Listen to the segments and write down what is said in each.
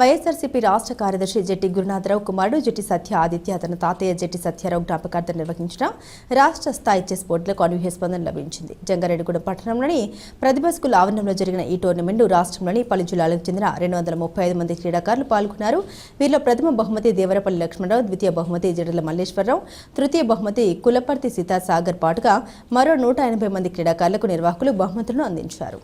వైఎస్ఆర్సీపీ రాష్ట్ర కార్యదర్శి జెట్టి గురునాథరావు కుమారుడు జెట్టి సత్య ఆదిత్య అతని తాతయ్య జెట్టి సత్యారావు జ్ఞాపకార్థం నిర్వహించిన రాష్ట్ర స్థాయి చెస్ పోటీలకు అనూహ్య స్పందన లభించింది. జంగారెడ్డిగూడెం పట్టణంలోని ప్రతిభ స్కూల్ ఆవరణంలో జరిగిన ఈ టోర్నమెంట్ రాష్ట్రంలోని పలు జిల్లాలకు చెందిన రెండు వందల ముప్పై ఐదు మంది క్రీడాకారులు పాల్గొన్నారు. వీరిలో ప్రథమ బహుమతి దేవరపల్లి లక్ష్మణరావు ద్వితీయ బహుమతి జడల మల్లేశ్వరరావు తృతీయ బహుమతి కులపర్తి సీతాసాగర్ పాటుగా మరో నూట ఎనభై మంది క్రీడాకారులకు నిర్వాహకులు బహుమతులను అందించారు.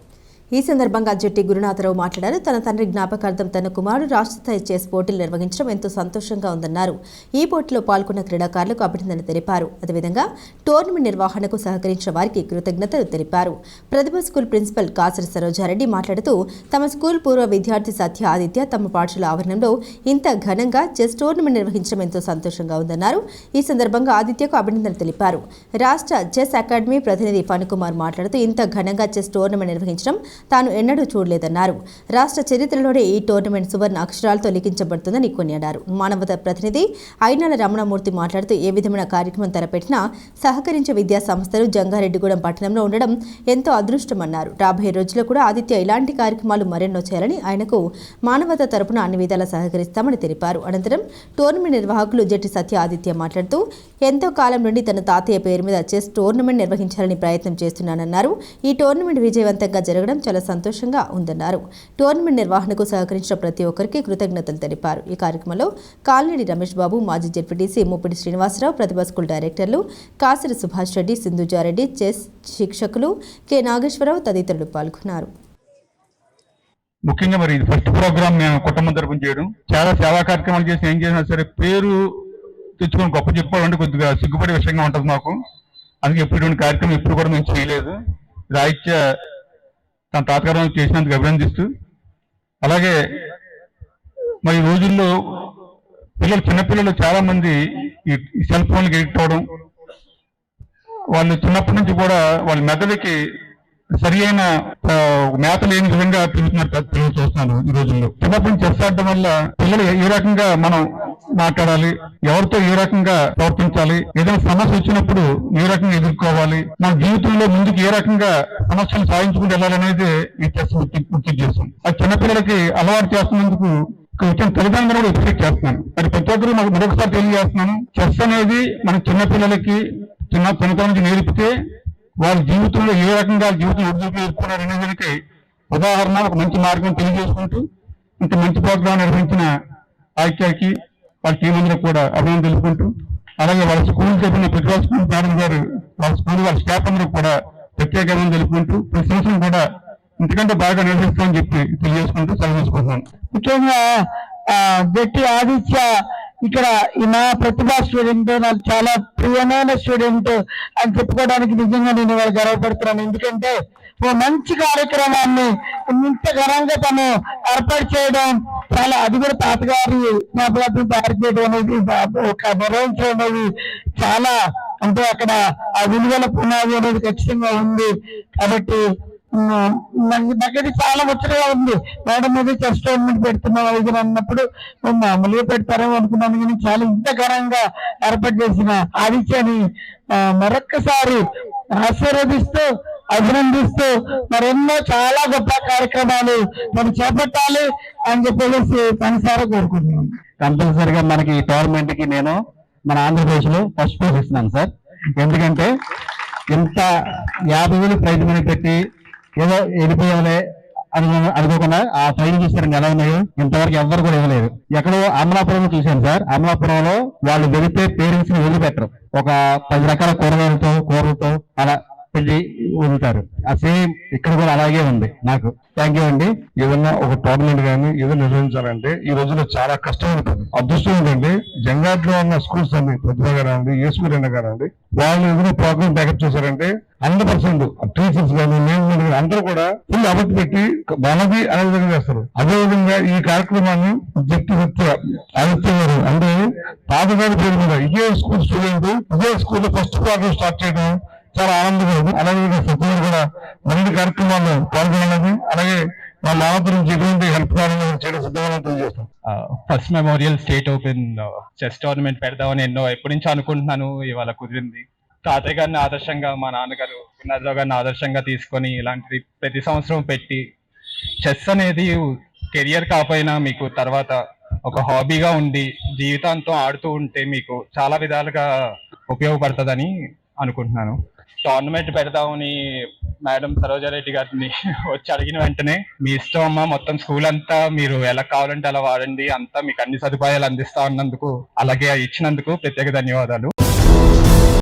ఈ సందర్భంగా జెట్టి గురునాథరావు మాట్లాడారు. తన తండ్రి జ్ఞాపకార్థం తన కుమారుడు రాష్ట్ర స్థాయి చెస్ పోటీలు నిర్వహించడం ఎంతో సంతోషంగా ఉందన్నారు. ఈ పోటీలో పాల్గొన్న క్రీడాకారులకు అభినందనలు తెలిపారు. అదేవిధంగా టోర్నమెంట్ నిర్వహణకు సహకరించిన వారికి కృతజ్ఞతలు తెలిపారు. ప్రతిభ స్కూల్ ప్రిన్సిపల్ కాసరి సరోజారెడ్డి మాట్లాడుతూ తమ స్కూల్ పూర్వ విద్యార్థి సత్య ఆదిత్య తమ పాఠశాల ఆవరణంలో ఇంత ఘనంగా చెస్ టోర్నమెంట్ నిర్వహించడం ఎంతో సంతోషంగా ఉందన్నారు. ఈ సందర్భంగా ఆదిత్యకు అభినందనలు తెలిపారు. రాష్ట్ర చెస్ అకాడమీ ప్రతినిధి ఫణికుమార్ మాట్లాడుతూ ఇంత ఘనంగా చెస్ టోర్నమెంట్ నిర్వహించడం తాను ఎన్నడూ చూడలేదన్నారు. రాష్ట్ర చరిత్రలోనే ఈ టోర్నమెంట్ సువర్ణ అక్షరాలతో లిఖించబడుతుందని కొనియాడారు. మానవత ప్రతినిధి అయినాల రమణమూర్తి మాట్లాడుతూ ఏ విధమైన కార్యక్రమం తలపెట్టినా సహకరించే విద్యా సంస్థలు జంగారెడ్డిగూడెం పట్టణంలో ఉండడం ఎంతో అదృష్టమన్నారు. రాబోయే రోజుల్లో కూడా ఆదిత్య ఇలాంటి కార్యక్రమాలు మరెన్నో చేయాలని ఆయనకు మానవత తరపున అన్ని విధాలా సహకరిస్తామని తెలిపారు. అనంతరం టోర్నమెంట్ నిర్వాహకులు జట్టి సత్య ఆదిత్య మాట్లాడుతూ ఎంతో కాలం నుండి తన తాతయ్య పేరు మీద చెస్ టోర్నమెంట్ నిర్వహించాలని ప్రయత్నం చేస్తున్నానన్నారు. ఈ టోర్నమెంట్ విజయవంతంగా జరగడం చాలా సంతోషంగా ఉందన్నారు. టోర్నమెంట్ నిర్వహణకు సహకరించిన ప్రతి ఒక్కరికి కృతజ్ఞతలు తెలిపారు. ఈ కార్యక్రమంలో కాలనేడి రమేష్ బాబు మాజీ జడ్పీటీసీ ముప్పిడి శ్రీనివాసరావు ప్రతిభా స్కూల్ డైరెక్టర్లు కాసిరి సుభాష్ రెడ్డి సింధుజారెడ్డి చెస్ శిక్షకులు కె నాగేశ్వరరావు తదితరులు పాల్గొన్నారు. ముఖ్యంగా మరి ఫస్ట్ ప్రోగ్రామ్ మేము కుటుంబం తరపున చేయడం. చాలా సేవా కార్యక్రమాలు చేసి ఏం చేసినా సరే పేరు తెచ్చుకొని గొప్ప చెప్పుకోవాలంటే కొద్దిగా సిగ్గుపడే విషయంగా ఉంటుంది మాకు. అందుకే ఎప్పుడు కార్యక్రమం ఎప్పుడు కూడా మేము చేయలేదు. రాయిత్య తన తాతగారం చేసినందుకు అభినందిస్తూ అలాగే మరి రోజుల్లో పిల్లలు చిన్నపిల్లలు చాలా మంది ఈ సెల్ ఫోన్లకు ఎడిక్ట్ అవడం వాళ్ళు చిన్నప్పటి నుంచి కూడా వాళ్ళ మెదడుకి సరి అయిన మేత లేని విధంగా పెరుగుతున్నారు పిల్లలు చూస్తున్నాను ఈ రోజుల్లో? చిన్నప్పటి నుంచి చెస్ ఆడటం వల్ల పిల్లలు ఏ- రకంగా మనం మాట్లాడాలి ఎవరితో ఏ రకంగా ప్రవర్తించాలి ఏదైనా సమస్య వచ్చినప్పుడు ఏ రకంగా ఎదుర్కోవాలి మన జీవితంలో ముందుకు ఏ రకంగా సమస్యలు సాధించుకుంటూ వెళ్ళాలనేది ఈ చెస్ గుర్తు చేస్తాం ఆ చిన్నపిల్లలకి అలవాటు చేస్తున్నందుకు ఇక్కడ వచ్చిన తల్లిదండ్రులు కూడా ఎక్స్పెక్ట్ చేస్తున్నాను. మరి ప్రతి ఒక్కరు మాకు మరొకసారి తెలియజేస్తున్నాను. చెస్ అనేది మన చిన్నపిల్లలకి చిన్న చిన్నతనం నుంచి నేర్పితే వాళ్ళ జీవితంలో ఏ రకంగా జీవితం ఒడిదుడుకులు ఎదుర్కొన్నారు అనే దానికి ఉదాహరణ ఒక మంచి మార్గం తెలియజేసుకుంటూ ఇంత మంచి ప్రోగ్రాం నిర్వహించిన ఐక్యాకి వాళ్ళ టీం అందరూ కూడా అభినందన తెలుపుకుంటూ అలాగే వాళ్ళ స్కూల్ చెప్పిన ప్రతిభా స్కూల్ మేడం గారు వాళ్ళ స్కూల్ వాళ్ళ స్టాఫ్ అందరూ కూడా ప్రత్యేక అభినందన తెలుపుకుంటూ ప్రతి సంవత్సరం కూడా ఇంతకంటే బాగా నిర్వహిస్తామని చెప్పి తెలియజేసుకుంటూ సెలవు తీసుకుంటున్నాను ముఖ్యంగా ఆ, గట్టి ఆదిత్య ఇక్కడ ఈ నా ప్రతిభా స్టూడెంట్ నాకు చాలా ప్రియమైన స్టూడెంట్ అని చెప్పుకోవడానికి నిజంగా నేను ఇవాళ గర్వపడుతున్నాను. ఎందుకంటే ఓ మంచి కార్యక్రమాన్ని ఇంత ఘనంగా తను ఏర్పాటు చేయడం చాలా అది కూడా తాతగారి జ్ఞాపకార్థం తయారు చేయడం అనేది ఒక నిర్వహించడం అనేది చాలా అంటే అక్కడ ఆ విలువల పునాది అనేది ఖచ్చితంగా ఉంది. కాబట్టి ఉమ్, నాకు చాలా ముచ్చటగా ఉంది. మేడం మీద చెస్ టోర్నమెంట్ పెడుతున్నాం ఇది అన్నప్పుడు మామూలుగా పెడతారేమో అనుకున్నాను కానీ చాలా ఇంత ఘనంగా ఏర్పాటు చేసిన ఆదిత్యని మరొక్కసారి ఆశీర్వదిస్తూ అభినందిస్తూ మరెన్నో చాలా గొప్ప కార్యక్రమాలు మనం చేపట్టాలి అని చెప్పేసి మనసారా కోరుకుంటున్నాను. కంపల్సరిగా మనకి ఈ టోర్నమెంట్కి నేను మన ఆంధ్రప్రదేశ్లో ఫస్ట్ ప్లేస్ ఇస్తున్నాను సార్. ఎందుకంటే ఇంత యాభై వేలు ప్రైజ్ మనీ పెట్టి ఏదో వెళ్ళిపోయాలే అనుకో అనుకోకుండా ఆ ఫైల్ చూసారు ఎలా ఉన్నాయో ఇంతవరకు ఎవ్వరు కూడా ఇవ్వలేదు. ఎక్కడో అమలాపురంలో చూశాను సార్. అమలాపురంలో వాళ్ళు వెళితే పేరెంట్స్ని వదిలిపెట్టరు. ఒక పది రకాల కూరగాయలతో కూరలతో అలా పెళ్ళి ఉంటారు. ఆ సేమ్ ఇక్కడ కూడా అలాగే ఉంది నాకు. థ్యాంక్ యూ అండి. ఏదన్నా ఒక టోర్నమెంట్ కానీ ఏదైనా నిర్వహించాలంటే ఈ రోజుల్లో చాలా కష్టం ఉంటుంది అదృష్టం ఏంటంటే జంగాట్లో ఉన్న స్కూల్స్ అన్ని ప్రతిభ గారు ఏ స్కూల్ అయినా కానివ్వండి వాళ్ళు ఏదైనా ప్రోగ్రామ్ బ్యాకప్ చేశారంటే హండ్రెడ్ పర్సెంట్ టీచర్స్ కానీ మేనేజ్మెంట్ కానీ అందరూ కూడా ఫుల్ అబద్ధ పెట్టి మనది అనే విధంగా చేస్తారు. అదే విధంగా ఈ కార్యక్రమాన్ని జట్టి సత్య ఆదిత్య గారు అంటే పాతగారి పేరు మీద ఇదే స్కూల్ స్టూడెంట్ ఇదే స్కూల్ ఫస్ట్ ప్రోగ్రామ్ స్టార్ట్ చేయడం చాలా ఆనందంగా అలాగే సత్య కూడా మరిన్ని కార్యక్రమాల్లో పాల్గొనాలని అలాగే మా ఆనందరం ఎటువంటి హెల్ప్ కావాలని చేయడం సిద్ధంగా తెలియజేస్తాం first memorial state open chess tournament పెడదామని ఎన్నో ఎప్పటి నుంచో అనుకుంటున్నాను ఇవాళ కుదిరింది. తాతయ్య గారిని ఆదర్శంగా మా నాన్నగారు వినాయకరావు గారిని ఆదర్శంగా తీసుకొని ఇలాంటిది ప్రతి సంవత్సరం పెట్టి చెస్ అనేది కెరియర్ కాకపోయినా మీకు తర్వాత ఒక హాబీగా ఉండి జీవితాంతం ఆడుతూ ఉంటే మీకు చాలా విధాలుగా ఉపయోగపడుతుందని అనుకుంటున్నాను. టోర్నమెంట్ పెడదామని మేడం సరోజారెడ్డి గారిని వచ్చి అడిగిన వెంటనే మీ ఇష్టం అమ్మా మొత్తం స్కూల్ అంతా మీరు ఎలా కావాలంటే అలా వాడండి అంతా మీకు అన్ని సదుపాయాలు అందిస్తా ఉన్నందుకు అలాగే ఇచ్చినందుకు ప్రత్యేక ధన్యవాదాలు.